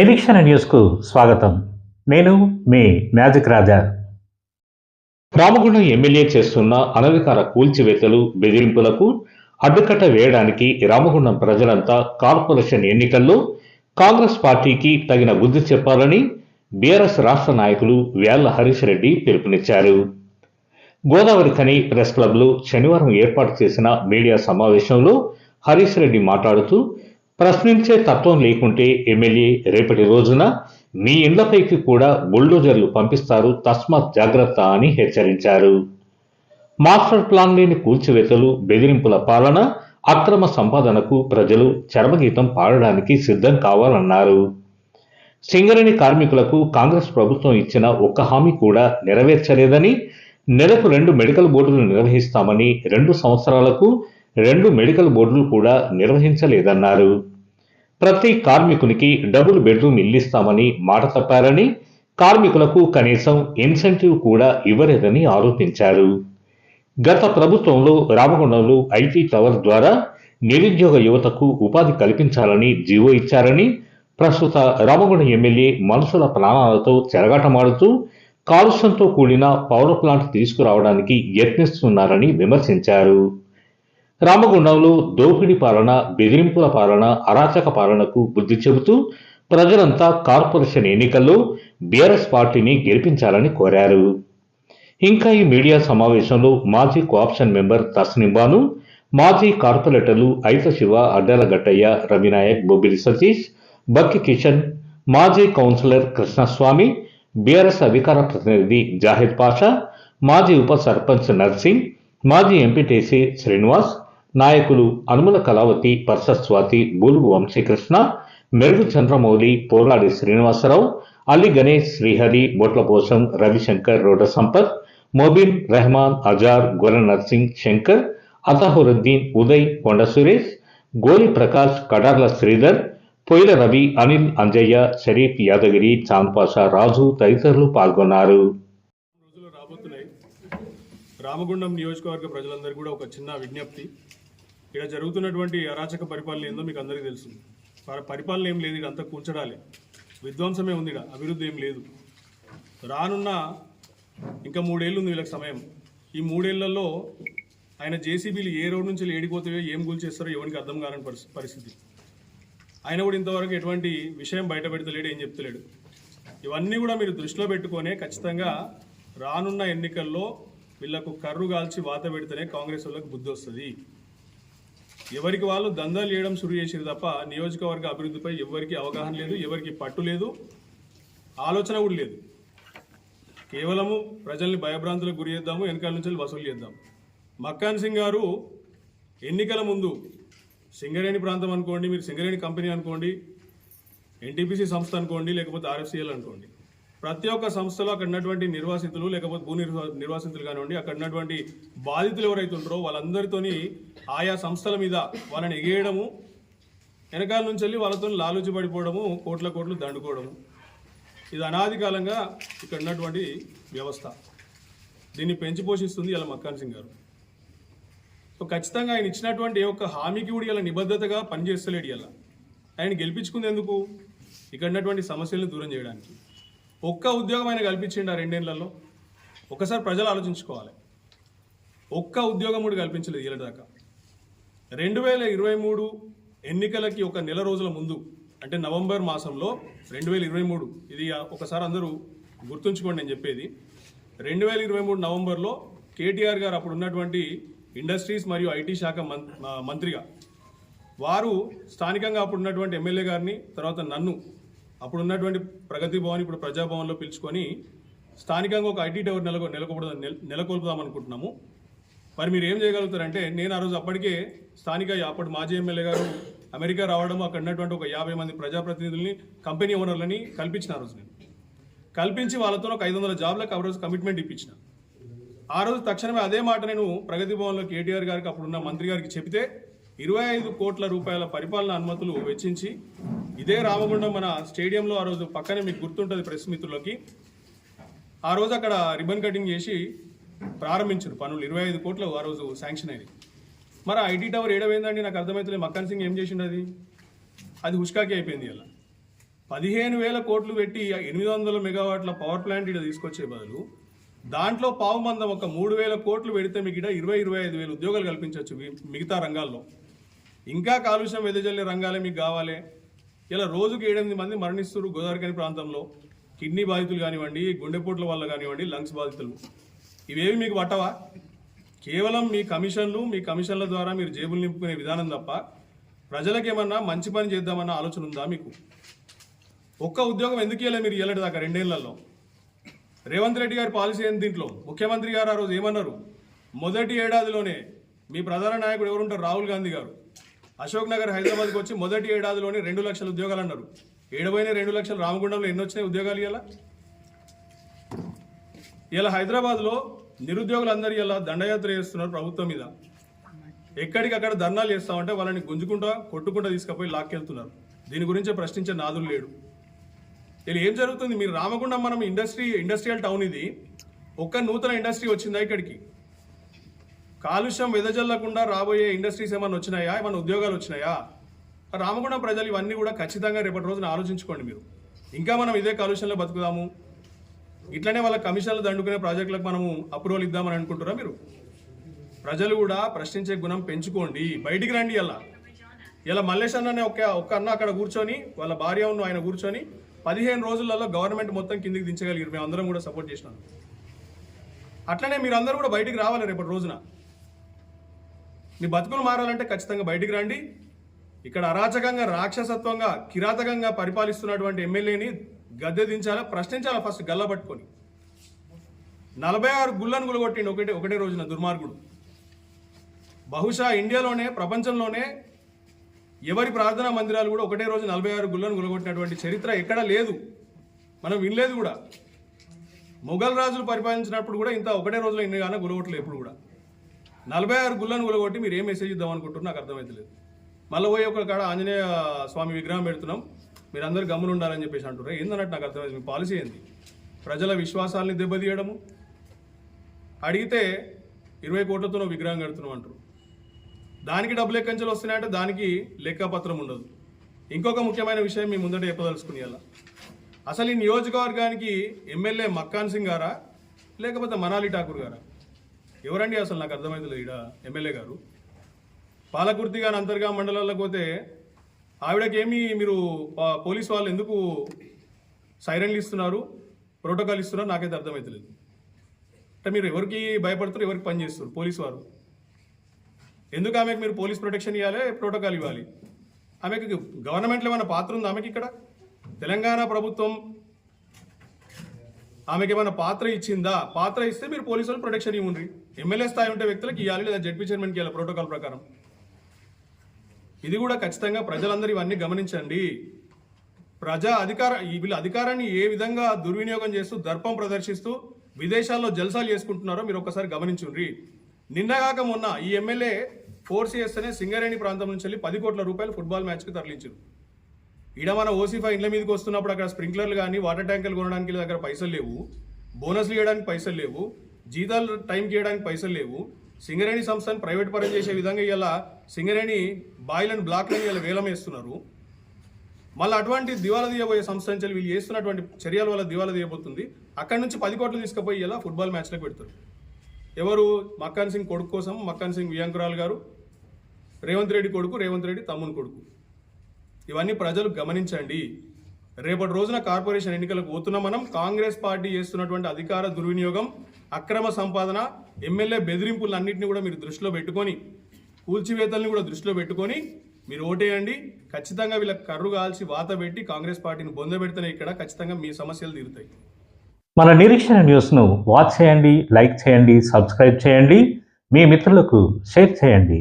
నిరీక్షణ న్యూస్కు స్వాగతం. నేను మీ మ్యాజిక్ రాజా. రామగుండం ఎమ్మెల్యే చేస్తున్న అనధికార కూల్చివేతలు బెదిరింపులకు అడ్డుకట్ట వేయడానికి రామగుండం ప్రజలంతా కార్పొరేషన్ ఎన్నికల్లో కాంగ్రెస్ పార్టీకి తగిన బుద్ధి చెప్పాలని బీఆర్ఎస్ రాష్ట్ర నాయకులు వేళ్ళ హరీష్ రెడ్డి పిలుపునిచ్చారు. గోదావరి ఖని ప్రెస్ క్లబ్లో శనివారం ఏర్పాటు చేసిన మీడియా సమావేశంలో హరీష్ రెడ్డి మాట్లాడుతూ ప్రశ్నించే తత్వం లేకుంటే ఎమ్మెల్యే రేపటి రోజున మీ ఇండ్లపైకి కూడా బుల్డోజర్లు పంపిస్తారు తస్మాత్ జాగ్రత్త అని హెచ్చరించారు. మాస్టర్ ప్లాన్ లేని కూల్చివేతలు బెదిరింపుల పాలన అక్రమ సంపాదనకు ప్రజలు చర్మగీతం పాడడానికి సిద్ధం కావాలన్నారు. సింగరేణి కార్మికులకు కాంగ్రెస్ ప్రభుత్వం ఇచ్చిన ఒక్క హామీ కూడా నెరవేర్చలేదని నెలకు రెండు మెడికల్ బోర్డులు నిర్వహిస్తామని రెండు సంవత్సరాలకు రెండు మెడికల్ బోర్డులు కూడా నిర్వహించలేదన్నారు. ప్రతి కార్మికునికి డబుల్ బెడ్రూమ్ ఇల్లిస్తామని మాట తప్పారని కార్మికులకు కనీసం ఇన్సెంటివ్ కూడా ఇవ్వలేదని ఆరోపించారు. గత ప్రభుత్వంలో రామగుండంలో ఐటీ టవర్ ద్వారా నిరుద్యోగ యువతకు ఉపాధి కల్పించాలని జీవో ఇచ్చారని ప్రస్తుత రామగుండం ఎమ్మెల్యే మనుషుల ప్రాణాలతో చెరగాటమాడుతూ కాలుష్యంతో కూడిన పవర్ ప్లాంట్ తీసుకురావడానికి యత్నిస్తున్నారని విమర్శించారు. రామగుండంలో దోపిడీ పాలన బెదిరింపుల పాలన అరాచక పాలనకు బుద్ధి చెబుతూ ప్రజలంతా కార్పొరేషన్ ఎన్నికల్లో బీఆర్ఎస్ పార్టీని గెలిపించాలని కోరారు. ఇంకా ఈ మీడియా సమావేశంలో మాజీ కోఆప్షన్ మెంబర్ తస్నింబాను మాజీ కార్పొరేటర్లు ఐత శివ అడ్డాల గట్టయ్య రవినాయక్ బొబ్బిలి సతీష్ బక్కి కిషన్ మాజీ కౌన్సిలర్ కృష్ణస్వామి బీఆర్ఎస్ అధికార ప్రతినిధి జాహిద్ పాషా మాజీ ఉప సర్పంచ్ నర్సింగ్ మాజీ ఎంపీటీసీ శ్రీనివాస్ నాయకులు అనుముల కళావతి పర్సస్వాతి బూలుగు వంశీకృష్ణ మెరుగు చంద్రమౌళి పోర్లాడి శ్రీనివాసరావు అల్లి గణేష్ శ్రీహరి బోట్లపోసం రవిశంకర్ రోడ సంపత్ మొబిన్ రెహమాన్ అజార్ గొర్రె నర్సింగ్ శంకర్ అతహురుద్దీన్ ఉదయ్ కొండ సురేష్ గోలి ప్రకాష్ కడార్ల శ్రీధర్ పొయ్యిల రవి అనిల్ అంజయ్య షరీఫ్ యాదగిరి చాంద్పాష రాజు తదితరులు పాల్గొన్నారు. రాబోతున్నాయి. రామగుండం నియోజకవర్గ ప్రజలందరూ కూడా ఒక చిన్న విజ్ఞప్తి. ఇక్కడ జరుగుతున్నటువంటి అరాచక పరిపాలన ఏందో మీకు అందరికీ తెలుసు. పరిపాలన ఏం లేదు ఇదంతా కూర్చడాలే విధ్వంసమే ఉంది ఇక్కడ అభివృద్ధి ఏం లేదు. రానున్న ఇంకా మూడేళ్ళు ఉంది వీళ్ళకి సమయం. ఈ మూడేళ్ళలో ఆయన జేసీబీలు ఏ రోడ్ నుంచి ఏడిపోతాయో ఏం కూల్చేస్తారో ఎవరికి అర్థం కాని పరిస్థి- పరిస్థితి. ఆయన కూడా ఇంతవరకు ఎటువంటి విషయం బయట పెడతలేడు ఏం చెప్తలేడు. ఇవన్నీ కూడా మీరు దృష్టిలో పెట్టుకొనే ఖచ్చితంగా రానున్న ఎన్నికల్లో వీళ్ళకు కర్రు కాల్చి వాత పెడితేనే కాంగ్రెస్ వాళ్ళకి బుద్ధి వస్తుంది. ఎవరికి వాళ్ళు దందాలు చేయడం శురు చేసేది తప్ప నియోజకవర్గ అభివృద్ధిపై ఎవరికి అవగాహన లేదు ఎవరికి పట్టు లేదు ఆలోచన కూడా లేదు. కేవలము ప్రజల్ని భయభ్రాంతులకు గురి చేద్దాము వెనకాల నుంచి వసూలు చేద్దాం. మక్కాన్ సింగ్ గారు ఎన్నికల ముందు సింగరేణి ప్రాంతం అనుకోండి మీరు సింగరేణి కంపెనీ అనుకోండి ఎన్టీపీసీ సంస్థ అనుకోండి లేకపోతే ఆర్ఎఫ్సిఎల్ అనుకోండి. ప్రతి ఒక్క సంస్థలో అక్కడ ఉన్నటువంటి నిర్వాసితులు లేకపోతే భూ నిర్వా నిర్వాసితులు కానివ్వండి అక్కడ ఉన్నటువంటి బాధితులు ఎవరైతే ఉంటారో వాళ్ళందరితోని ఆయా సంస్థల మీద వాళ్ళని ఎగేయడము వెనకాల నుంచి వెళ్ళి వాళ్ళతో లాలూచి పడిపోవడము కోట్ల కోట్లు దండుకోవడము. ఇది అనాది కాలంగా ఇక్కడ ఉన్నటువంటి వ్యవస్థ. దీన్ని పెంచి పోషిస్తుంది ఇలా మక్కాన్ సింగ్ గారు. సో ఖచ్చితంగా ఆయన ఇచ్చినటువంటి ఒక హామీకి కూడా ఇలా నిబద్ధతగా పనిచేస్తలేడు ఇలా ఆయన గెలిపించుకుంది ఎందుకు? ఇక్కడ ఉన్నటువంటి సమస్యలను దూరం చేయడానికి. ఒక్క ఉద్యోగం ఆయన కల్పించిండు ఆ రెండేళ్ళలో. ఒకసారి ప్రజలు ఆలోచించుకోవాలి. ఒక్క ఉద్యోగం కూడా కల్పించలేదు ఏళ్ళ దాకా. రెండు వేల ఇరవై మూడు ఎన్నికలకి ఒక నెల రోజుల ముందు అంటే నవంబర్ మాసంలో రెండు వేల ఇరవై మూడు ఇది ఒకసారి అందరూ గుర్తుంచుకోండి నేను చెప్పేది. రెండు వేల ఇరవై మూడు నవంబర్లో కేటీఆర్ గారు అప్పుడు ఉన్నటువంటి ఇండస్ట్రీస్ మరియు ఐటీ శాఖ మం- మంత్రిగా వారు స్థానికంగా అప్పుడు ఉన్నటువంటి ఎమ్మెల్యే గారిని తర్వాత నన్ను అప్పుడు ఉన్నటువంటి ప్రగతి భవన్ ఇప్పుడు ప్రజాభవన్లో పిలుచుకొని స్థానికంగా ఒక ఐటీ టవర్ నెలకొ నెలకొల్పుదాం నెలకొల్పుదాం అనుకుంటున్నాము మరి మీరు ఏం చేయగలుగుతారంటే నేను ఆ రోజు అప్పటికే స్థానిక అప్పటి మాజీ ఎమ్మెల్యే గారు అమెరికా రావడం అక్కడ ఉన్నటువంటి ఒక యాభై మంది ప్రజాప్రతినిధుల్ని కంపెనీ ఓనర్లని కల్పించిన రోజు నేను. కల్పించి వాళ్ళతో ఒక ఐదు వందల జాబ్లకు ఆ రోజు కమిట్మెంట్ ఇప్పించిన. ఆ రోజు తక్షణమే అదే మాట నేను ప్రగతి భవన్లో కేటీఆర్ గారికి అప్పుడున్న మంత్రి గారికి చెబితే ఇరవై ఐదు కోట్ల రూపాయల పరిపాలన అనుమతులు వెచ్చించి ఇదే రామగుండం మన స్టేడియంలో ఆ రోజు పక్కనే మీకు గుర్తుంటుంది ప్రెస్ మిత్రులకి. ఆ రోజు అక్కడ రిబన్ కటింగ్ చేసి ప్రారంభించారు పనులు. ఇరవై ఐదు కోట్లు ఆ రోజు శాంక్షన్ అయింది. మరి ఐటీ టవర్ ఏడవైందండి? నాకు అర్థమవుతుంది మక్కన్ సింగ్ ఏం చేసిండు అది? అది హుష్కాకి అయిపోయింది ఇలా పదిహేను వేల కోట్లు పెట్టి ఎనిమిది వందల మెగావాట్ల పవర్ ప్లాంట్ ఇక్కడ తీసుకొచ్చే బదులు దాంట్లో పావు మందం ఒక మూడు వేల కోట్లు పెడితే మీకు ఇక్కడ ఇరవై ఇరవై ఐదు వేల ఉద్యోగాలు కల్పించవచ్చు మిగతా రంగాల్లో. ఇంకా కాలుష్యం వెదజల్లే రంగాలే మీకు కావాలి. ఇలా రోజుకి ఏడెనిమిది మంది మరణిస్తున్నారు గోదావరికని ప్రాంతంలో. కిడ్నీ బాధితులు కానివ్వండి గుండెపోట్ల వల్ల కానివ్వండి లంగ్స్ బాధితులు. ఇవేవి మీకు పట్టవా? కేవలం మీ కమిషన్లు మీ కమిషన్ల ద్వారా మీరు జేబులు నింపుకునే విధానం తప్ప ప్రజలకేమన్నా మంచి పని చేద్దామన్న ఆలోచన ఉందా మీకు? ఒక్క ఉద్యోగం ఎందుకు ఇవ్వలేదు మీరు ఇవ్వలేదు దాకా రెండేళ్ళలో? రేవంత్ రెడ్డి గారి పాలసీ ఏంది దీంట్లో? ముఖ్యమంత్రి గారు ఆ రోజు ఏమన్నారు? మొదటి ఏడాదిలోనే మీ ప్రధాన నాయకుడు ఎవరుంటారు? రాహుల్ గాంధీ గారు. అశోక్ నగర్ హైదరాబాద్కి వచ్చి మొదటి ఏడాదిలోనే రెండు లక్షల ఉద్యోగాలు అన్నారు. ఏడవైన రెండు లక్షలు రామగుండంలో ఎన్ని వచ్చినాయి ఉద్యోగాలు ఇలా ఇలా హైదరాబాద్లో నిరుద్యోగులందరూ ఇలా దండయాత్ర చేస్తున్నారు ప్రభుత్వం మీద. ఎక్కడికక్కడ ధర్నాలు చేస్తామంటే వాళ్ళని గుంజుకుంటా కొట్టుకుంటా తీసుకుపోయి లాక్కెళ్తున్నారు. దీని గురించి ప్రశ్నించే నాదులు లేడు. ఇలా ఏం జరుగుతుంది? మీరు రామగుండం మనం ఇండస్ట్రీ ఇండస్ట్రియల్ టౌన్ ఇది. ఒక్క నూతన ఇండస్ట్రీ వచ్చిందా ఇక్కడికి? కాలుష్యం వెదజల్లకుండా రాబోయే ఇండస్ట్రీస్ ఏమైనా వచ్చినాయా? ఏమైనా ఉద్యోగాలు వచ్చినాయా? రామగుండం ప్రజలు ఇవన్నీ కూడా ఖచ్చితంగా రేపటి రోజున ఆలోచించుకోండి మీరు. ఇంకా మనం ఇదే కాలుష్యంలో బతుకుదాము. ఇట్లనే వాళ్ళ కమిషన్లు దండుకునే ప్రాజెక్టులకు మనము అప్రూవల్ ఇద్దామని అనుకుంటారా మీరు? ప్రజలు కూడా ప్రశ్నించే గుణం పెంచుకోండి. బయటికి రండి ఇలా. ఇలా మల్లేష్ అన్ననే ఒక ఒక అన్న అక్కడ కూర్చొని వాళ్ళ భార్య ఉన్న ఆయన కూర్చొని పదిహేను రోజులలో గవర్నమెంట్ మొత్తం కిందికి దించగలిగారు. మేము అందరం కూడా సపోర్ట్ చేసినాం. అట్లనే మీరు అందరూ కూడా బయటికి రావాలి రేపటి రోజున. మీ బతుకులు మారాలంటే ఖచ్చితంగా బయటికి రండి. ఇక్కడ అరాచకంగా రాక్షసత్వంగా కిరాతకంగా పరిపాలిస్తున్నటువంటి ఎమ్మెల్యేని గద్దె దించాలా ప్రశ్నించాలా ఫస్ట్ గల్ల పట్టుకొని. నలభై ఆరు గుళ్ళను గులగొట్టిండు ఒకటే ఒకటే రోజున దుర్మార్గుడు. బహుశా ఇండియాలోనే ప్రపంచంలోనే ఎవరి ప్రార్థనా మందిరాలు కూడా ఒకటే రోజు నలభై ఆరు గుళ్ళను గులగొట్టినటువంటి చరిత్ర ఎక్కడా లేదు. మనం వినలేదు కూడా. మొఘల్ రాజులు పరిపాలించినప్పుడు కూడా ఇంత ఒకటే రోజులో ఇన్ని కానీ గులగొట్టలేదు ఎప్పుడు కూడా. నలభై ఆరు గుళ్ళను కూలగొట్టి మీరు ఏం మెసేజ్ ఇద్దాం అనుకుంటున్నారు నాకు అర్థమైతలేదు మళ్ళీ పోయి ఒక కాడ ఆంజనేయ స్వామి విగ్రహం పెడుతున్నాం. మీరు అందరు గమ్మున ఉండాలని చెప్పేసి అంటున్నారు. ఏందన్నట్టు నాకు అర్థమైంది? మీ పాలసీ ఏంది? ప్రజల విశ్వాసాలని దెబ్బతీయడము? అడిగితే ఇరవై కోట్లతో నువ్వు విగ్రహం కడుతున్నావు అంటారు. దానికి డబ్బులు ఎక్కంచెలు వస్తున్నాయంటే దానికి లెక్కపత్రం ఉండదు. ఇంకొక ముఖ్యమైన విషయం మీ ముందట చెప్పదలుచుకుని అలా. అసలు ఈ నియోజకవర్గానికి ఎమ్మెల్యే మక్కాన్ సింగ్ గారా? లేకపోతే మనాలి ఠాకూర్ గారా? ఎవరండి అసలు నాకు అర్థమైంది ఈడ ఎమ్మెల్యే గారు? పాలకుర్తి గాని అంతర్గా మండలాలకు పోతే ఆవిడకి ఏమి మీరు పోలీస్ వాళ్ళు ఎందుకు సైరన్లు ఇస్తున్నారు ప్రోటోకాల్ ఇస్తున్నారు నాకైతే అర్థమవుతలేదు అంటే మీరు ఎవరికి భయపడుతారు ఎవరికి పని చేస్తారు పోలీస్ వారు? ఎందుకు ఆమెకు మీరు పోలీస్ ప్రొటెక్షన్ ఇవ్వాలి ప్రోటోకాల్ ఇవ్వాలి? ఆమెకి గవర్నమెంట్లో ఏమైనా పాత్ర ఉంది ఆమెకి ఇక్కడ? తెలంగాణ ప్రభుత్వం ఆమెకి ఏమైనా పాత్ర ఇచ్చిందా? పాత్ర ఇస్తే మీరు పోలీసులు ప్రొటెక్షన్ ఇవ్వండి. ఎమ్మెల్యే స్థాయి ఉంటే వ్యక్తులకు ఇవ్వాలి లేదా జడ్పీ చైర్మన్కి ఇవ్వాలి ప్రోటోకాల్ ప్రకారం. ఇది కూడా ఖచ్చితంగా ప్రజలందరూ ఇవన్నీ గమనించండి. ప్రజా అధికార ఈ వీళ్ళ అధికారాన్ని ఏ విధంగా దుర్వినియోగం చేస్తూ దర్పం ప్రదర్శిస్తూ విదేశాల్లో జల్సాలు చేసుకుంటున్నారో మీరు ఒకసారి గమనించుండ్రి. నిన్నగాక మొన్న ఈ ఎమ్మెల్యే ఫోర్స్ చేస్తేనే సింగరేణి ప్రాంతం నుంచి వెళ్ళి పది కోట్ల రూపాయలు ఫుట్బాల్ మ్యాచ్కి తరలించారు ఈడ మన ఓసీఫా ఇండ్ల మీదకి వస్తున్నప్పుడు అక్కడ స్ప్రింక్లర్లు కానీ వాటర్ ట్యాంకులు కొనడానికి దగ్గర పైసలు లేవు. బోనస్లు ఇవ్వడానికి పైసలు లేవు. జీతాలు టైంకి ఇవ్వడానికి పైసలు లేవు. సింగరేణి సంస్థను ప్రైవేట్ పరం చేసే విధంగా ఇలా సింగరేణి బాయిలను బ్లాక్లను ఇలా వేలం వేస్తున్నారు. మళ్ళీ అటువంటి దివాలా తీయబోయే సంస్థ నుంచి వీళ్ళు చేస్తున్నటువంటి చర్యల వల్ల దివాలా తీయబోతుంది. అక్కడి నుంచి పది కోట్లు తీసుకుపోయి ఇలా ఫుట్బాల్ మ్యాచ్లకు పెడతారు. ఎవరు? మక్కాన్ సింగ్ కొడుకు కోసం మక్కాన్ సింగ్ వియాంకురాల్ గారు రేవంత్ రెడ్డి కొడుకు రేవంత్ రెడ్డి తమ్ముని కొడుకు. ఇవన్నీ ప్రజలు గమనించండి. రేపటి రోజున కార్పొరేషన్ ఎన్నికలకు పోతున్న మనం. కాంగ్రెస్ పార్టీ చేస్తున్నటువంటి అధికార దుర్వినియోగం అక్రమ సంపాదన ఎమ్మెల్యే బెదిరింపులన్నింటినీ కూడా మీరు దృష్టిలో పెట్టుకొని కూల్చివేతల్ని కూడా దృష్టిలో పెట్టుకొని మీరు ఓటేయండి. ఖచ్చితంగా వీళ్ళకి కర్రు కాల్చి వాత పెట్టి కాంగ్రెస్ పార్టీని బొందబెడితేనే ఇక్కడ ఖచ్చితంగా మీ సమస్యలు తీరుతాయి. మన నిరీక్షణ న్యూస్ను వాచ్ చేయండి లైక్ చేయండి సబ్స్క్రైబ్ చేయండి. మీ మిత్రులకు షేర్ చేయండి.